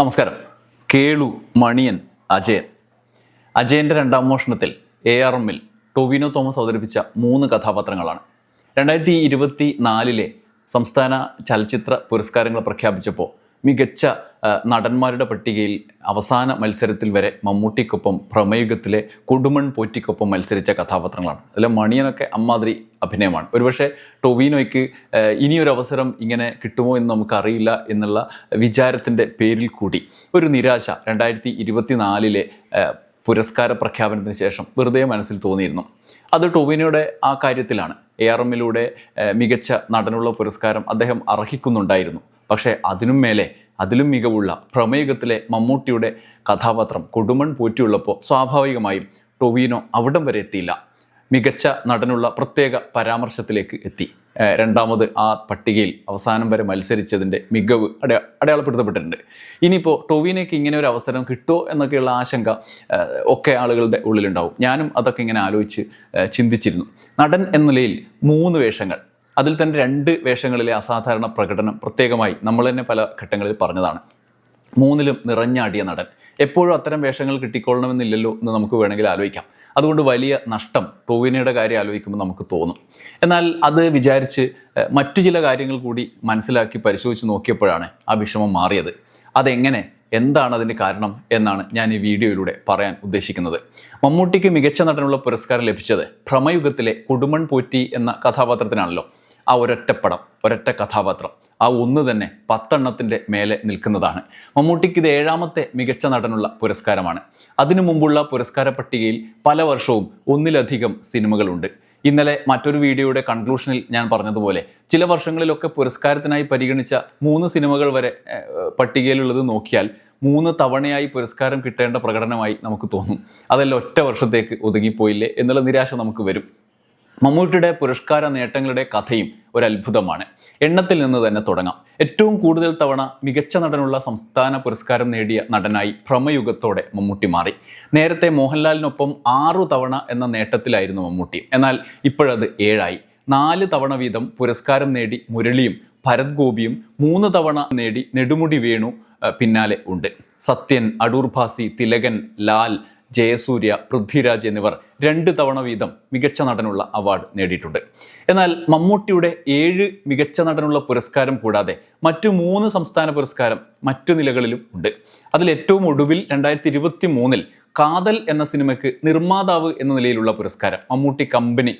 നമസ്കാരം. കേളു മണിയൻ അജയൻ. അജയന്റെ രണ്ടാം മോഷണത്തിൽ A R എമ്മിൽ ടൊവിനോ തോമസ് അവതരിപ്പിച്ച മൂന്ന് കഥാപാത്രങ്ങളാണ്. രണ്ടായിരത്തി ഇരുപത്തി നാലിലെ സംസ്ഥാന ചലച്ചിത്ര പുരസ്കാരങ്ങൾ പ്രഖ്യാപിച്ചപ്പോൾ മികച്ച നടന്മാരുടെ പട്ടികയിൽ അവസാന മത്സരത്തിൽ വരെ മമ്മൂട്ടിക്കൊപ്പം പ്രമേയുഗത്തിലെ കൊടുമൺ പോറ്റിക്കൊപ്പം മത്സരിച്ച കഥാപാത്രങ്ങളാണ്. അതിലെ മണിയനൊക്കെ അമ്മാതിരി അഭിനയമാണ്. ഒരുപക്ഷെ ടൊവിനോയ്ക്ക് ഇനിയൊരു അവസരം ഇങ്ങനെ കിട്ടുമോ എന്ന് നമുക്കറിയില്ല എന്നുള്ള വിചാരത്തിന്റെ പേരിൽ കൂടി ഒരു നിരാശ രണ്ടായിരത്തി ഇരുപത്തിനാലിലെ പുരസ്കാര പ്രഖ്യാപനത്തിന് ശേഷം വെറുതെ മനസ്സിൽ തോന്നിയിരുന്നു. അത് ടൊവിനോയുടെ ആ കാര്യത്തിലാണ്. എ ആർ എമ്മിലൂടെ മികച്ച നടനുള്ള പുരസ്കാരം അദ്ദേഹം അർഹിക്കുന്നുണ്ടായിരുന്നു. പക്ഷേ അതിനും മേലെ അതിലും മികവുള്ള പ്രമേയകത്തിലെ മമ്മൂട്ടിയുടെ കഥാപാത്രം കൊടുമൺ പോറ്റിയുള്ളപ്പോൾ സ്വാഭാവികമായും ടൊവീനോ അവിടം വരെ എത്തിയില്ല. മികച്ച നടനുള്ള പ്രത്യേക പരാമർശത്തിലേക്ക് എത്തി. രണ്ടാമത് ആ പട്ടികയിൽ അവസാനം വരെ മത്സരിച്ചതിന്റെ മികവ് അടയ അടയാളപ്പെടുത്തപ്പെട്ടിട്ടുണ്ട്. ഇനിയിപ്പോൾ ടൊവിനേക്ക് ഇങ്ങനെ ഒരു അവസരം കിട്ടുമോ എന്നൊക്കെയുള്ള ആശങ്ക ഒക്കെ ആളുകളുടെ ഉള്ളിലുണ്ടാവും. ഞാനും അതൊക്കെ ഇങ്ങനെ ആലോചിച്ച് ചിന്തിച്ചിരുന്നു. നടൻ എന്ന നിലയിൽ മൂന്ന് വേഷങ്ങൾ. അതിൽ തന്നെ രണ്ട് വേഷങ്ങളിലെ അസാധാരണ പ്രകടനം പ്രത്യേകമായി നമ്മൾ തന്നെ പല ഘട്ടങ്ങളിൽ പറഞ്ഞതാണ്. മൂന്നിലും നിറഞ്ഞാടിയ നടൻ. എപ്പോഴും അത്തരം വേഷങ്ങൾ കിട്ടിക്കൊള്ളണമെന്നില്ലല്ലോ എന്ന് നമുക്ക് വേണമെങ്കിൽ ആലോചിക്കാം. അതുകൊണ്ട് വലിയ നഷ്ടം ടോവിനയുടെ കാര്യം ആലോചിക്കുമ്പോൾ നമുക്ക് തോന്നും. എന്നാൽ അത് വിചാരിച്ച് മറ്റു ചില കാര്യങ്ങൾ കൂടി മനസ്സിലാക്കി പരിശോധിച്ച് നോക്കിയപ്പോഴാണ് ആ വിഷമം മാറിയത്. അതെങ്ങനെ എന്താണ് അതിന്റെ കാരണം എന്നാണ് ഞാൻ ഈ വീഡിയോയിലൂടെ പറയാൻ ഉദ്ദേശിക്കുന്നത്. മമ്മൂട്ടിക്ക് മികച്ച നടനുള്ള പുരസ്കാരം ലഭിച്ചത് ഭ്രമയുഗത്തിലെ കൊടുമൺ പോറ്റി എന്ന കഥാപാത്രത്തിനാണല്ലോ ആ ഒരൊറ്റപ്പടം ഒരൊറ്റ കഥാപാത്രം. ആ ഒന്ന് തന്നെ പത്തെണ്ണത്തിന്റെ മേലെ നിൽക്കുന്നതാണ്. മമ്മൂട്ടിക്ക് ഇത് ഏഴാമത്തെ മികച്ച നടനുള്ള പുരസ്കാരമാണ്. അതിനു മുമ്പുള്ള പുരസ്കാര പട്ടികയിൽ പല വർഷവും ഒന്നിലധികം സിനിമകളുണ്ട്. ഇന്നലെ മറ്റൊരു വീഡിയോയുടെ കൺക്ലൂഷനിൽ ഞാൻ പറഞ്ഞതുപോലെ ചില വർഷങ്ങളിലൊക്കെ പുരസ്കാരത്തിനായി പരിഗണിച്ച മൂന്ന് സിനിമകൾ വരെ പട്ടികയിലുള്ളത് നോക്കിയാൽ മൂന്ന് തവണയായി പുരസ്കാരം കിട്ടേണ്ട പ്രകടനമായി നമുക്ക് തോന്നും. അതെല്ലാം ഒറ്റ വർഷത്തേക്ക് ഒതുങ്ങിപ്പോയില്ലേ എന്നുള്ള നിരാശ നമുക്ക് വരും. മമ്മൂട്ടിയുടെ പുരസ്കാര നേട്ടങ്ങളുടെ കഥയും ഒരു അത്ഭുതമാണ് എണ്ണത്തിൽ നിന്ന് തന്നെ തുടങ്ങാം. ഏറ്റവും കൂടുതൽ തവണ മികച്ച നടനുള്ള സംസ്ഥാന പുരസ്കാരം നേടിയ നടനായി ഭ്രമയുഗത്തോടെ മമ്മൂട്ടി മാറി. നേരത്തെ മോഹൻലാലിനൊപ്പം ആറു തവണ എന്ന നേട്ടത്തിലായിരുന്നു മമ്മൂട്ടി. എന്നാൽ ഇപ്പോഴത് ഏഴായി. നാല് തവണ വീതം പുരസ്കാരം നേടി മുരളിയും ഭരത് ഗോപിയും മൂന്ന് തവണ നേടി നെടുമുടി വേണു പിന്നാലെ ഉണ്ട്. സത്യൻ അടൂർഭാസി തിലകൻ ലാൽ ജയസൂര്യ പൃഥ്വിരാജ് എന്നിവർ രണ്ട് തവണ വീതം മികച്ച നടനുള്ള അവാർഡ് നേടിയിട്ടുണ്ട്. എന്നാൽ മമ്മൂട്ടിയുടെ ഏഴ് മികച്ച നടനുള്ള പുരസ്കാരം കൂടാതെ മറ്റു മൂന്ന് സംസ്ഥാന പുരസ്കാരം മറ്റു നിലകളിലും ഉണ്ട്. അതിൽ ഏറ്റവും ഒടുവിൽ രണ്ടായിരത്തി ഇരുപത്തി മൂന്നിൽ കാതൽ എന്ന സിനിമയ്ക്ക് നിർമ്മാതാവ് എന്ന നിലയിലുള്ള പുരസ്കാരം മമ്മൂട്ടി കമ്പനി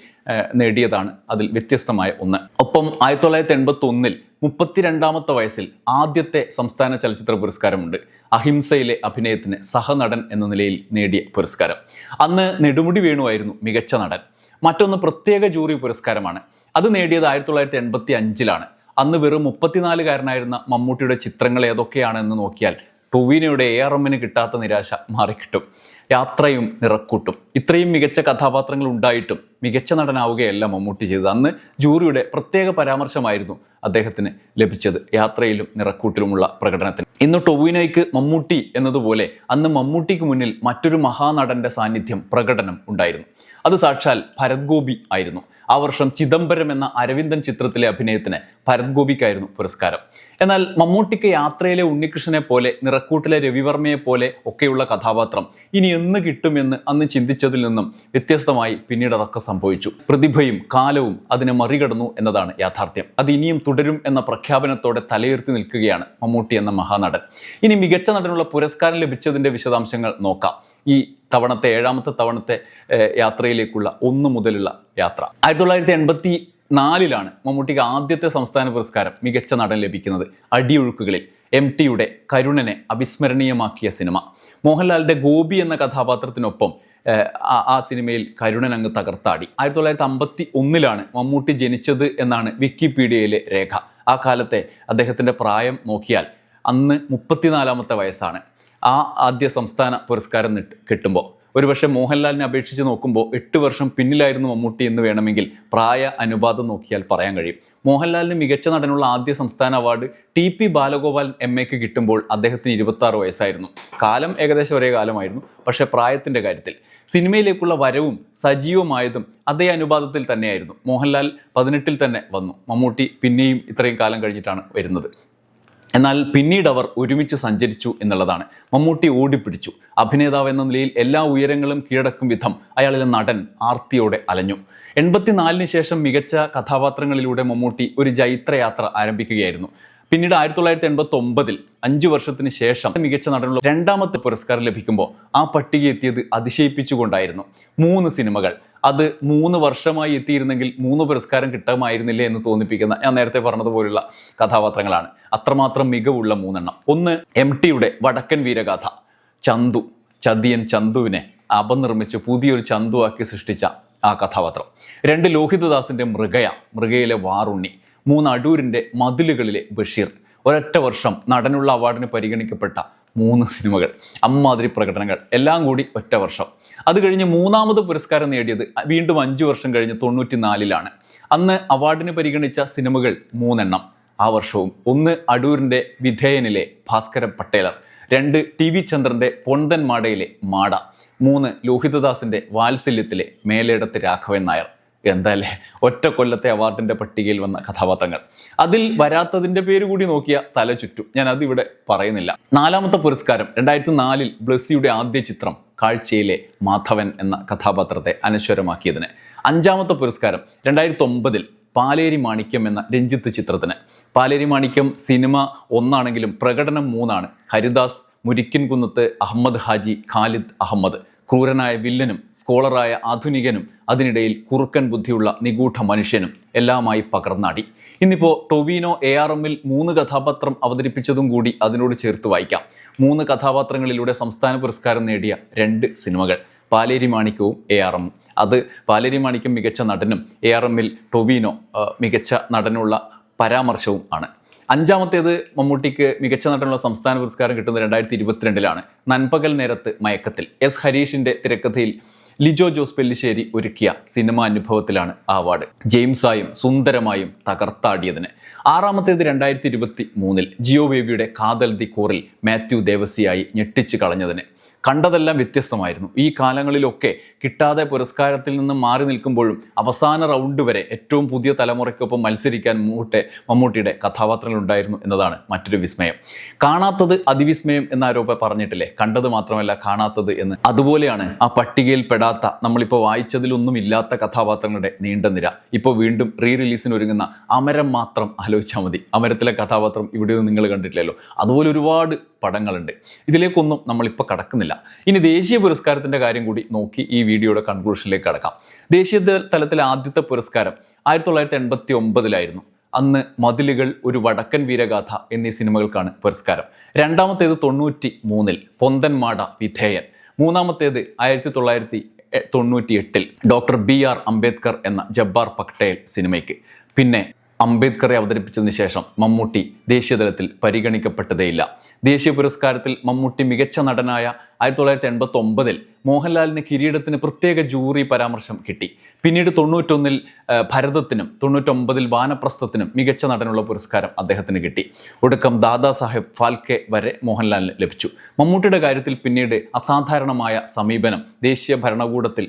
നേടിയതാണ് അതിൽ വ്യത്യസ്തമായ ഒന്ന്. ഒപ്പം ആയിരത്തി തൊള്ളായിരത്തി എൺപത്തി ഒന്നിൽ മുപ്പത്തിരണ്ടാമത്തെ വയസ്സിൽ ആദ്യത്തെ സംസ്ഥാന ചലച്ചിത്ര പുരസ്കാരമുണ്ട്. അഹിംസയിലെ അഭിനയത്തിന് സഹനടൻ എന്ന നിലയിൽ നേടിയ പുരസ്കാരം. അന്ന് നെടുമുടി വേണുവായിരുന്നു മികച്ച നടൻ. മറ്റൊന്ന് പ്രത്യേക ജൂറി പുരസ്കാരമാണ്. അത് നേടിയത് ആയിരത്തി തൊള്ളായിരത്തി എൺപത്തി അഞ്ചിലാണ് അന്ന് വെറും മുപ്പത്തിനാലുകാരനായിരുന്ന മമ്മൂട്ടിയുടെ ചിത്രങ്ങൾ ഏതൊക്കെയാണെന്ന് നോക്കിയാൽ ടൊവിനോയുടെ എ ആർ എമ്മിന് കിട്ടാത്ത നിരാശ മാറിക്കിട്ടും. യാത്രയും നിറക്കൂട്ടും. ഇത്രയും മികച്ച കഥാപാത്രങ്ങൾ ഉണ്ടായിട്ടും മികച്ച നടനാവുകയല്ല മമ്മൂട്ടി ചെയ്തത്. അന്ന് ജൂറിയുടെ പ്രത്യേക പരാമർശമായിരുന്നു അദ്ദേഹത്തിന് ലഭിച്ചത് യാത്രയിലും നിറക്കൂട്ടിലുമുള്ള പ്രകടനത്തിന്. ഇന്ന് ടൊവിനോയ്ക്ക് മമ്മൂട്ടി എന്നതുപോലെ അന്ന് മമ്മൂട്ടിക്ക് മുന്നിൽ മറ്റൊരു മഹാനടന്റെ സാന്നിധ്യം പ്രകടനം ഉണ്ടായിരുന്നു. അത് സാക്ഷാൽ ഭരത് ഗോപി ആയിരുന്നു. ആ വർഷം ചിദംബരം എന്ന അരവിന്ദൻ ചിത്രത്തിലെ അഭിനയത്തിന് ഭരത് ഗോപിക്കായിരുന്നു പുരസ്കാരം. എന്നാൽ മമ്മൂട്ടിക്ക് യാത്രയിലെ ഉണ്ണികൃഷ്ണനെ പോലെ നിറക്കൂട്ടിലെ രവിവർമ്മയെ പോലെ ഒക്കെയുള്ള കഥാപാത്രം ഇനി എന്ന് കിട്ടുമെന്ന് അന്ന് ചിന്തിച്ചതിൽ നിന്നും വ്യത്യസ്തമായി പിന്നീട് അതൊക്കെ സംഭവിച്ചു. പ്രതിഭയും കാലവും അതിനെ മറികടന്നു എന്നതാണ് യാഥാർത്ഥ്യം. അത് ഇനിയും തുടരും എന്ന പ്രഖ്യാപനത്തോടെ തലയുയർത്തി നിൽക്കുകയാണ് മമ്മൂട്ടി എന്ന മഹാനടൻ. ഇനി മികച്ച നടനുള്ള പുരസ്കാരം ലഭിച്ചതിന്റെ വിശദാംശങ്ങൾ നോക്കാം. ഈ തവണത്തെ ഏഴാമത്തെ തവണത്തെ യാത്രയിലേക്കുള്ള ഒന്ന് മുതലുള്ള യാത്ര. ആയിരത്തി തൊള്ളായിരത്തി എൺപത്തി നാലിലാണ് മമ്മൂട്ടിക്ക് ആദ്യത്തെ സംസ്ഥാന പുരസ്കാരം മികച്ച നടൻ ലഭിക്കുന്നത്. അടിയൊഴുക്കുകളിൽ. എം ടിയുടെ കരുണനെ അവിസ്മരണീയമാക്കിയ സിനിമ. മോഹൻലാലിന്റെ ഗോപി എന്ന കഥാപാത്രത്തിനൊപ്പം ആ- സിനിമയിൽ കരുണൻ അങ്ങ് തകർത്താടി. ആയിരത്തി തൊള്ളായിരത്തി അമ്പത്തി ഒന്നിലാണ് മമ്മൂട്ടി ജനിച്ചത് എന്നാണ് വിക്കിപീഡിയയിലെ രേഖ. ആ കാലത്തെ അദ്ദേഹത്തിന്റെ പ്രായം നോക്കിയാൽ അന്ന് മുപ്പത്തിനാലാമത്തെ വയസ്സാണ്. ആ ആദ്യ സംസ്ഥാന പുരസ്കാരം കിട്ടുമ്പോൾ ഒരുപക്ഷെ മോഹൻലാലിനെ അപേക്ഷിച്ച് നോക്കുമ്പോൾ എട്ട് വർഷം പിന്നിലായിരുന്നു മമ്മൂട്ടി എന്ന് വേണമെങ്കിൽ പ്രായ അനുപാതം നോക്കിയാൽ പറയാൻ കഴിയും. മോഹൻലാലിന് മികച്ച നടനുള്ള ആദ്യ സംസ്ഥാന award T P Balagopal M എക്ക് കിട്ടുമ്പോൾ അദ്ദേഹത്തിന് ഇരുപത്തി വയസ്സായിരുന്നു. കാലം ഏകദേശം ഒരേ കാലമായിരുന്നു പക്ഷേ പ്രായത്തിന്റെ കാര്യത്തിൽ. സിനിമയിലേക്കുള്ള വരവും സജീവമായതും അതേ അനുപാതത്തിൽ തന്നെയായിരുന്നു. മോഹൻലാൽ പതിനെട്ടിൽ തന്നെ വന്നു. മമ്മൂട്ടി പിന്നെയും ഇത്രയും കാലം കഴിഞ്ഞിട്ടാണ് വരുന്നത്. എന്നാൽ പിന്നീട് അവർ ഒരുമിച്ച് സഞ്ചരിച്ചു എന്നുള്ളതാണ്. മമ്മൂട്ടി ഓടിപ്പിടിച്ചു. അഭിനേതാവ് എന്ന നിലയിൽ എല്ലാ ഉയരങ്ങളും കീഴടക്കും വിധം അയാളിലെ നടൻ ആർത്തിയോടെ അലഞ്ഞു. എൺപത്തിനാലിന് ശേഷം മികച്ച കഥാപാത്രങ്ങളിലൂടെ മമ്മൂട്ടി ഒരു ജൈത്രയാത്ര ആരംഭിക്കുകയായിരുന്നു. പിന്നീട് ആയിരത്തി തൊള്ളായിരത്തി എൺപത്തി ഒമ്പതിൽ അഞ്ചു വർഷത്തിന് ശേഷം മികച്ച നടനുള്ള രണ്ടാമത്തെ പുരസ്കാരം ലഭിക്കുമ്പോൾ ആ പട്ടിക എത്തിയത് അതിശയിപ്പിച്ചുകൊണ്ടായിരുന്നു. മൂന്ന് സിനിമകൾ. അത് മൂന്ന് വർഷമായി എത്തിയിരുന്നെങ്കിൽ മൂന്ന് പുരസ്കാരം കിട്ടുമായിരുന്നില്ലേ എന്ന് തോന്നിപ്പിക്കുന്ന ഞാൻ നേരത്തെ പറഞ്ഞതുപോലുള്ള കഥാപാത്രങ്ങളാണ്. അത്രമാത്രം മികവുള്ള മൂന്നെണ്ണം. ഒന്ന് എം ടിയുടെ വടക്കൻ വീരഗാഥ ചന്തു ചതിയൻ ചന്തുവിനെ അപനിർമ്മിച്ച് പുതിയൊരു ചന്തുവാക്കി സൃഷ്ടിച്ച ആ കഥാപാത്രം. രണ്ട് ലോഹിതദാസിന്റെ മൃഗയ മൃഗയിലെ വാറുണ്ണി മൂന്ന് അടൂരിന്റെ മതിലുകളിലെ ബഷീർ. ഒരൊറ്റ വർഷം നടനുള്ള അവാർഡിന് പരിഗണിക്കപ്പെട്ട മൂന്ന് സിനിമകൾ അമ്മാതിരി പ്രകടനങ്ങൾ എല്ലാം കൂടി ഒറ്റ വർഷം. അത് കഴിഞ്ഞ് മൂന്നാമത് പുരസ്കാരം നേടിയത് വീണ്ടും അഞ്ചു വർഷം കഴിഞ്ഞ് തൊണ്ണൂറ്റി നാലിലാണ് അന്ന് അവാർഡിന് പരിഗണിച്ച സിനിമകൾ മൂന്നെണ്ണം. ആ വർഷവും ഒന്ന് അടൂരിന്റെ വിധേയനിലെ ഭാസ്കര പട്ടേലർ രണ്ട് ടി വി ചന്ദ്രന്റെ പൊന്തൻ മാടയിലെ മാട മൂന്ന് ലോഹിതദാസിന്റെ വാത്സല്യത്തിലെ മേലേടത്ത് രാഘവൻ നായർ. എന്താല്ലേ ഒറ്റ കൊല്ലത്തെ അവാർഡിന്റെ പട്ടികയിൽ വന്ന കഥാപാത്രങ്ങൾ. അതിൽ വരാത്തതിന്റെ പേര് കൂടി നോക്കിയ തല ചുറ്റും. ഞാൻ അതിവിടെ പറയുന്നില്ല. നാലാമത്തെ പുരസ്കാരം രണ്ടായിരത്തി നാലിൽ ബ്ലസ്സിയുടെ ആദ്യ ചിത്രം കാഴ്ചയിലെ മാധവൻ എന്ന കഥാപാത്രത്തെ അനശ്വരമാക്കിയതിന്. അഞ്ചാമത്തെ പുരസ്കാരം രണ്ടായിരത്തി ഒമ്പതിൽ പാലേരി മാണിക്യം എന്ന രഞ്ജിത്ത് ചിത്രത്തിന്. പാലേരി മാണിക്യം സിനിമ ഒന്നാണെങ്കിലും പ്രകടനം മൂന്നാണ്. ഹരിദാസ് മുരിക്കിൻകുന്നത്ത് അഹമ്മദ് ഹാജി ഖാലിദ് അഹമ്മദ്. ക്രൂരനായ വില്ലനും സ്കോളറായ ആധുനികനും അതിനിടയിൽ കുറുക്കൻ ബുദ്ധിയുള്ള നിഗൂഢ മനുഷ്യനും എല്ലാമായി പകർന്നാടി. ഇന്നിപ്പോൾ ടൊവീനോ എ ആർ എമ്മിൽ മൂന്ന് കഥാപാത്രം അവതരിപ്പിച്ചതും കൂടി അതിനോട് ചേർത്ത് വായിക്കാം. മൂന്ന് കഥാപാത്രങ്ങളിലൂടെ സംസ്ഥാന പുരസ്കാരം നേടിയ രണ്ട് സിനിമകൾ പാലേരി മാണിക്കവും എ ആർ എമ്മും. അത് പാലേരി മാണിക്കം മികച്ച നടനും എ ആർ എമ്മിൽ ടൊവീനോ മികച്ച നടനുള്ള പരാമർശവും ആണ്. അഞ്ചാമത്തേത് മമ്മൂട്ടിക്ക് മികച്ച നടനുള്ള സംസ്ഥാന പുരസ്കാരം കിട്ടുന്നത് രണ്ടായിരത്തി ഇരുപത്തിരണ്ടിലാണ് നൻപകൽ നേരത്ത് മയക്കത്തിൽ. എസ് ഹരീഷിന്റെ തിരക്കഥയിൽ ലിജോ ജോസ് പെല്ലിശ്ശേരി ഒരുക്കിയ സിനിമാ അനുഭവത്തിലാണ് ആ അവാർഡ് ജെയിംസായും സുന്ദരമായും തകർത്താടിയതിന്. ആറാമത്തേത് രണ്ടായിരത്തി ഇരുപത്തി മൂന്നിൽ ജിയോ ബേബിയുടെ കാതൽ ദി കോറിൽ മാത്യു ദേവസിയായി ഞെട്ടിച്ചു കളഞ്ഞതിന്. കണ്ടതെല്ലാം വ്യത്യസ്തമായിരുന്നു. ഈ കാലങ്ങളിലൊക്കെ കിട്ടാതെ പുരസ്കാരത്തിൽ നിന്ന് മാറി നിൽക്കുമ്പോഴും അവസാന റൗണ്ട് വരെ ഏറ്റവും പുതിയ തലമുറയ്ക്കൊപ്പം മത്സരിക്കാൻ മമ്മൂട്ടെ മമ്മൂട്ടിയുടെ കഥാപാത്രങ്ങൾ ഉണ്ടായിരുന്നു എന്നതാണ് മറ്റൊരു വിസ്മയം. കാണാത്തത് അതിവിസ്മയം എന്ന ആരോപ പറഞ്ഞിട്ടില്ലേ? കണ്ടത് മാത്രമല്ല കാണാത്തത് എന്ന്. അതുപോലെയാണ് ആ പട്ടികയിൽ പെടാത്ത നമ്മളിപ്പോൾ വായിച്ചതിലൊന്നും ഇല്ലാത്ത കഥാപാത്രങ്ങളുടെ നീണ്ട നിര. ഇപ്പോൾ വീണ്ടും റീ റിലീസിന് ഒരുങ്ങുന്ന അമരം മാത്രം ആലോചിച്ചാൽ മതി. അമരത്തിലെ കഥാപാത്രം ഇവിടെ നിങ്ങൾ കണ്ടിട്ടില്ലല്ലോ. അതുപോലെ ഒരുപാട് പടങ്ങളുണ്ട്. ഇതിലേക്കൊന്നും നമ്മളിപ്പോൾ കടക്കുന്നില്ല. ഇനി ദേശീയ പുരസ്കാരത്തിന്റെ കാര്യം കൂടി നോക്കി ഈ വീഡിയോയുടെ കൺക്ലൂഷനിലേക്ക് കടക്കാം. ദേശീയ തലത്തിലെ ആദ്യത്തെ പുരസ്കാരം ആയിരത്തി തൊള്ളായിരത്തി എൺപത്തി ഒമ്പതിലായിരുന്നു അന്ന് മതിലുകൾ ഒരു വടക്കൻ വീരഗാഥ എന്നീ സിനിമകൾക്കാണ് പുരസ്കാരം. രണ്ടാമത്തേത് തൊണ്ണൂറ്റി മൂന്നിൽ പൊന്തൻമാട വിധേയൻ. മൂന്നാമത്തേത് ആയിരത്തി തൊള്ളായിരത്തി തൊണ്ണൂറ്റി എട്ടിൽ ഡോക്ടർ ബി ആർ അംബേദ്കർ എന്ന ജബ്ബാർ പട്ടേൽ സിനിമയ്ക്ക്. പിന്നെ അംബേദ്കറെ അവതരിപ്പിച്ചതിന് ശേഷം മമ്മൂട്ടി ദേശീയതലത്തിൽ പരിഗണിക്കപ്പെട്ടതേയില്ല. ദേശീയ പുരസ്കാരത്തിൽ മമ്മൂട്ടി മികച്ച നടനായ ആയിരത്തി തൊള്ളായിരത്തി എൺപത്തി ഒമ്പതിൽ മോഹൻലാലിന് കിരീടത്തിന് പ്രത്യേക ജൂറി പരാമർശം കിട്ടി. പിന്നീട് തൊണ്ണൂറ്റൊന്നിൽ ഭരതത്തിനും തൊണ്ണൂറ്റൊമ്പതിൽ വാനപ്രസ്ഥത്തിനും മികച്ച നടനുള്ള പുരസ്കാരം അദ്ദേഹത്തിന് കിട്ടി. ഒടുക്കം ദാദാ സാഹേബ് ഫാൽക്കെ വരെ മോഹൻലാലിന് ലഭിച്ചു. മമ്മൂട്ടിയുടെ കാര്യത്തിൽ പിന്നീട് അസാധാരണമായ സമീപനം ദേശീയ ഭരണകൂടത്തിൽ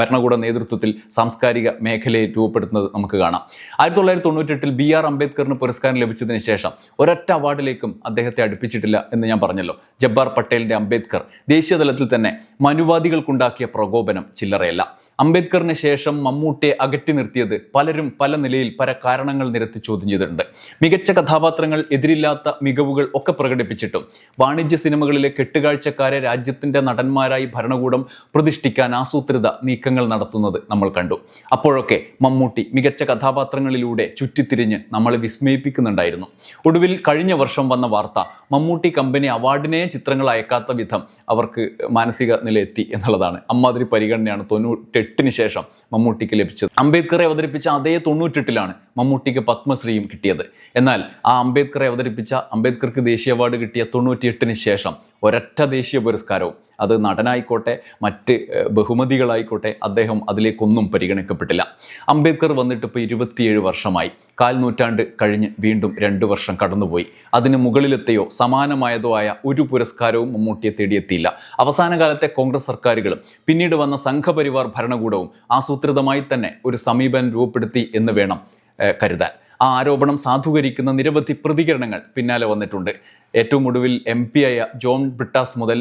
ഭരണകൂട നേതൃത്വത്തിൽ സാംസ്കാരിക മേഖലയെ രൂപപ്പെടുത്തുന്നത് നമുക്ക് കാണാം. ആയിരത്തി തൊള്ളായിരത്തി തൊണ്ണൂറ്റെട്ടിൽ ബി ആർ അംബേദ്കറിന് പുരസ്കാരം ലഭിച്ചതിന് ശേഷം ഒരൊറ്റ അവാർഡിലേക്കും അദ്ദേഹത്തെ അടുപ്പിച്ചിട്ടില്ല എന്ന് ഞാൻ പറഞ്ഞല്ലോ. ജബ്ബാർ പട്ടേലിന്റെ അംബേദ്കർ ദേശീയ തലത്തിൽ തന്നെ മനുവാദികൾക്കുണ്ടാക്കിയ പ്രകോപനം ചില്ലറയല്ല. അംബേദ്കറിന് ശേഷം മമ്മൂട്ടിയെ അകറ്റി നിർത്തിയത് പലരും പല നിലയിൽ പല കാരണങ്ങൾ നിരത്തി ചോദ്യം ചെയ്തിട്ടുണ്ട്. മികച്ച കഥാപാത്രങ്ങൾ എതിരില്ലാത്ത മികവുകൾ ഒക്കെ പ്രകടിപ്പിച്ചിട്ടും വാണിജ്യ സിനിമകളിലെ കെട്ടുകാഴ്ചക്കാരെ രാജ്യത്തിന്റെ നടന്മാരായി ഭരണകൂടം പ്രതിഷ്ഠിക്കാൻ ആസൂത്രിത നീക്കങ്ങൾ നടത്തുന്നത് നമ്മൾ കണ്ടു. അപ്പോഴൊക്കെ മമ്മൂട്ടി മികച്ച കഥാപാത്രങ്ങളിലൂടെ ചുറ്റിത്തിരിഞ്ഞ് നമ്മളെ വിസ്മയിപ്പിക്കുന്നുണ്ടായിരുന്നു. ഒടുവിൽ കഴിഞ്ഞ വർഷം വന്ന വാർത്ത മമ്മൂട്ടി കമ്പനി അവാർഡിനെ ചിത്രങ്ങൾ അയക്കാത്ത വിധം അവർക്ക് മാനസിക നില എത്തി എന്നുള്ളതാണ്. അമ്മാതിരി പരിഗണനയാണ് തൊണ്ണൂറ്റെട്ടിന് ശേഷം മമ്മൂട്ടിക്ക് ലഭിച്ചത്. അംബേദ്കറെ അവതരിപ്പിച്ച അതേ തൊണ്ണൂറ്റെട്ടിലാണ് മമ്മൂട്ടിക്ക് പത്മശ്രീയും കിട്ടിയത്. എന്നാൽ ആ അംബേദ്കറെ അവതരിപ്പിച്ച അംബേദ്കർക്ക് ദേശീയ അവാർഡ് കിട്ടിയ തൊണ്ണൂറ്റിയെട്ടിന് ശേഷം ഒരൊറ്റ ദേശീയ പുരസ്കാരവും. അത് നടനായിക്കോട്ടെ മറ്റ് ബഹുമതികളായിക്കോട്ടെ അദ്ദേഹം അതിലേക്കൊന്നും പരിഗണിക്കപ്പെട്ടില്ല. അംബേദ്കർ വന്നിട്ട് ഇപ്പോൾ ഇരുപത്തിയേഴ് വർഷമായി. കാൽ നൂറ്റാണ്ട് കഴിഞ്ഞ് വീണ്ടും രണ്ട് വർഷം കടന്നുപോയി. അതിന് മുകളിലെത്തെയോ സമാനമായതോ ആയ ഒരു പുരസ്കാരവും മമ്മൂട്ടിയെ തേടിയെത്തിയില്ല. അവസാന കാലത്തെ കോൺഗ്രസ് സർക്കാരുകളും പിന്നീട് വന്ന സംഘപരിവാർ ഭരണകൂടവും ആസൂത്രിതമായി തന്നെ ഒരു സമീപനം രൂപപ്പെടുത്തി എന്ന് വേണം കരുതാൻ. ആ ആരോപണം സാധൂകരിക്കുന്ന നിരവധി പ്രതികരണങ്ങൾ പിന്നാലെ വന്നിട്ടുണ്ട്. ഏറ്റവും ഒടുവിൽ എം പി ആയ ജോൺ ബ്രിട്ടാസ് മുതൽ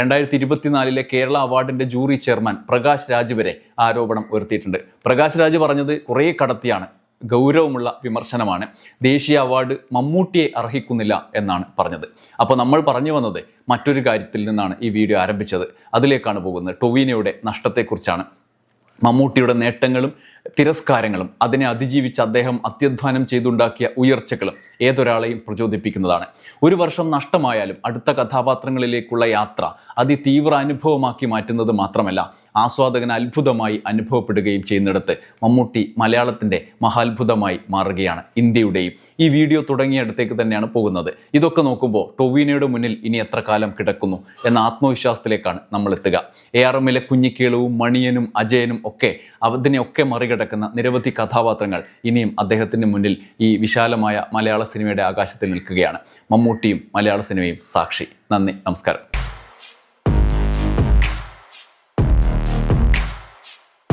രണ്ടായിരത്തി ഇരുപത്തിനാലിലെ കേരള അവാർഡിന്റെ ജൂറി ചെയർമാൻ പ്രകാശ് രാജ് വരെ ആരോപണം ഉയർത്തിയിട്ടുണ്ട്. പ്രകാശ് രാജ് പറഞ്ഞത് കുറേ കടത്തിയാണ്. ഗൗരവമുള്ള വിമർശനമാണ്. ദേശീയ അവാർഡ് മമ്മൂട്ടിയെ അർഹിക്കുന്നില്ല എന്നാണ് പറഞ്ഞത്. അപ്പോൾ നമ്മൾ പറഞ്ഞു വന്നത് മറ്റൊരു കാര്യത്തിൽ നിന്നാണ് ഈ വീഡിയോ ആരംഭിച്ചത്. അതിലേക്കാണ് പോകുന്നത്. ടൊവീനയുടെ നഷ്ടത്തെക്കുറിച്ചാണ്. മമ്മൂട്ടിയുടെ നേട്ടങ്ങളും തിരസ്കാരങ്ങളും അതിനെ അതിജീവിച്ച് അദ്ദേഹം അത്യധ്വാനം ചെയ്തുണ്ടാക്കിയ ഉയർച്ചകളും ഏതൊരാളെയും പ്രചോദിപ്പിക്കുന്നതാണ്. ഒരു വർഷം നഷ്ടമായാലും അടുത്ത കഥാപാത്രങ്ങളിലേക്കുള്ള യാത്ര അതിതീവ്ര അനുഭവമാക്കി മാറ്റുന്നത് മാത്രമല്ല ആസ്വാദകന് അത്ഭുതമായി അനുഭവപ്പെടുകയും ചെയ്യുന്നിടത്ത് മമ്മൂട്ടി മലയാളത്തിന്റെ മഹാത്ഭുതമായി മാറുകയാണ് ഇന്ത്യയുടെയും. ഈ വീഡിയോ തുടങ്ങിയ അടുത്തേക്ക് തന്നെയാണ് പോകുന്നത്. ഇതൊക്കെ നോക്കുമ്പോൾ ടൊവീനയുടെ മുന്നിൽ ഇനി എത്ര കാലം കിടക്കുന്നു എന്ന ആത്മവിശ്വാസത്തിലേക്കാണ് നമ്മൾ എത്തുക എ ആർ എമ്മിലെ കുഞ്ഞിക്കേളവും മണിയനും അജയനും ഒക്കെ അതിനെയൊക്കെ മറികടക്കുന്ന നിരവധി കഥാപാത്രങ്ങൾ ഇനിയും അദ്ദേഹത്തിന് മുന്നിൽ ഈ വിശാലമായ മലയാള സിനിമയുടെ ആകാശത്തിൽ നിൽക്കുകയാണ്. മമ്മൂട്ടിയും മലയാള സിനിമയും സാക്ഷി. നന്ദി നമസ്കാരം.